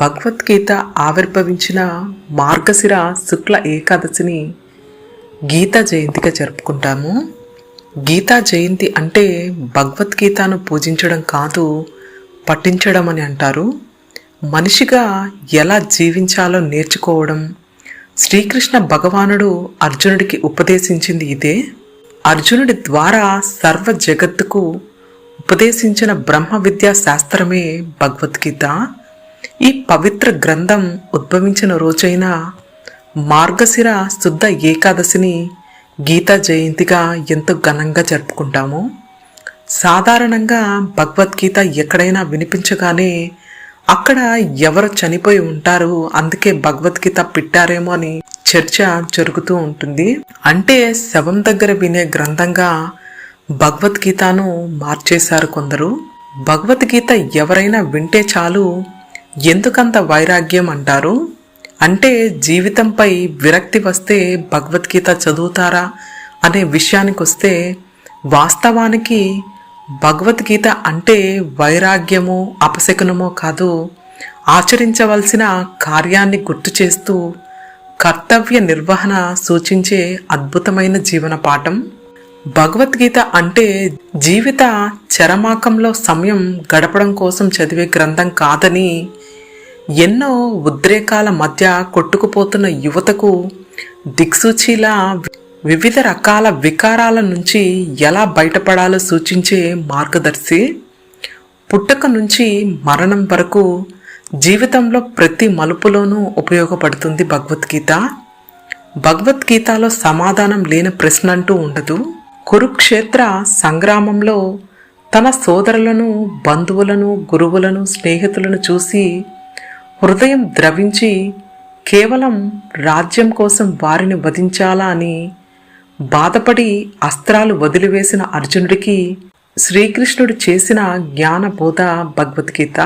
భగవద్గీత ఆవిర్భవించిన మార్గశిర శుక్ల ఏకాదశిని గీతా జయంతిగా జరుపుకుంటాము. గీతా జయంతి అంటే భగవద్గీతను పూజించడం కాదు పఠించడం అని అంటారు. మనిషిగా ఎలా జీవించాలో నేర్చుకోవడం శ్రీకృష్ణ భగవానుడు అర్జునుడికి ఉపదేశించింది ఇదే. అర్జునుడి ద్వారా సర్వ జగత్తుకు ఉపదేశించిన బ్రహ్మ విద్యా శాస్త్రమే భగవద్గీత. ఈ పవిత్ర గ్రంథం ఉద్భవించిన రోజైన మార్గశిర శుద్ధ ఏకాదశిని గీతా జయంతిగా ఎంతో ఘనంగా జరుపుకుంటాము. సాధారణంగా భగవద్గీత ఎక్కడైనా వినిపించగానే అక్కడ ఎవరు చనిపోయి ఉంటారు అందుకే భగవద్గీత పెట్టారేమో అని చర్చ జరుగుతూ ఉంటుంది. అంటే శవం దగ్గర వినే గ్రంథంగా భగవద్గీతను మార్చేశారు కొందరు. భగవద్గీత ఎవరైనా వింటే చాలు ఎందుకంత వైరాగ్యం అంటారు? అంటే జీవితంపై విరక్తి వస్తే భగవద్గీత చదువుతారా? అనే విషయానికి వస్తే వాస్తవానికి భగవద్గీత అంటే వైరాగ్యమో అపశకునమో కాదు ఆచరించవలసిన కార్యాన్ని గుర్తు చేస్తూ కర్తవ్య నిర్వహణ సూచించే అద్భుతమైన జీవన పాఠం. భగవద్గీత అంటే జీవిత చరమాకంలో సమయం గడపడం కోసం చదివే గ్రంథం కాదని ఎన్నో ఉద్రేకాల మధ్య కొట్టుకుపోతున్న యువతకు దిక్సూచిలా వివిధ రకాల వికారాల నుంచి ఎలా బయటపడాలో సూచించే మార్గదర్శి పుట్టక నుంచి మరణం వరకు జీవితంలో ప్రతి మలుపులోనూ ఉపయోగపడుతుంది భగవద్గీత. భగవద్గీతలో సమాధానం లేని ప్రశ్న అంటూ ఉండదు. కురుక్షేత్ర సంగ్రామంలో తన సోదరులను బంధువులను గురువులను స్నేహితులను చూసి హృదయం ద్రవించి కేవలం రాజ్యం కోసం వారిని వధించాలా అని బాధపడి అస్త్రాలు వదిలివేసిన అర్జునుడికి శ్రీకృష్ణుడు చేసిన జ్ఞానబోధ భగవద్గీత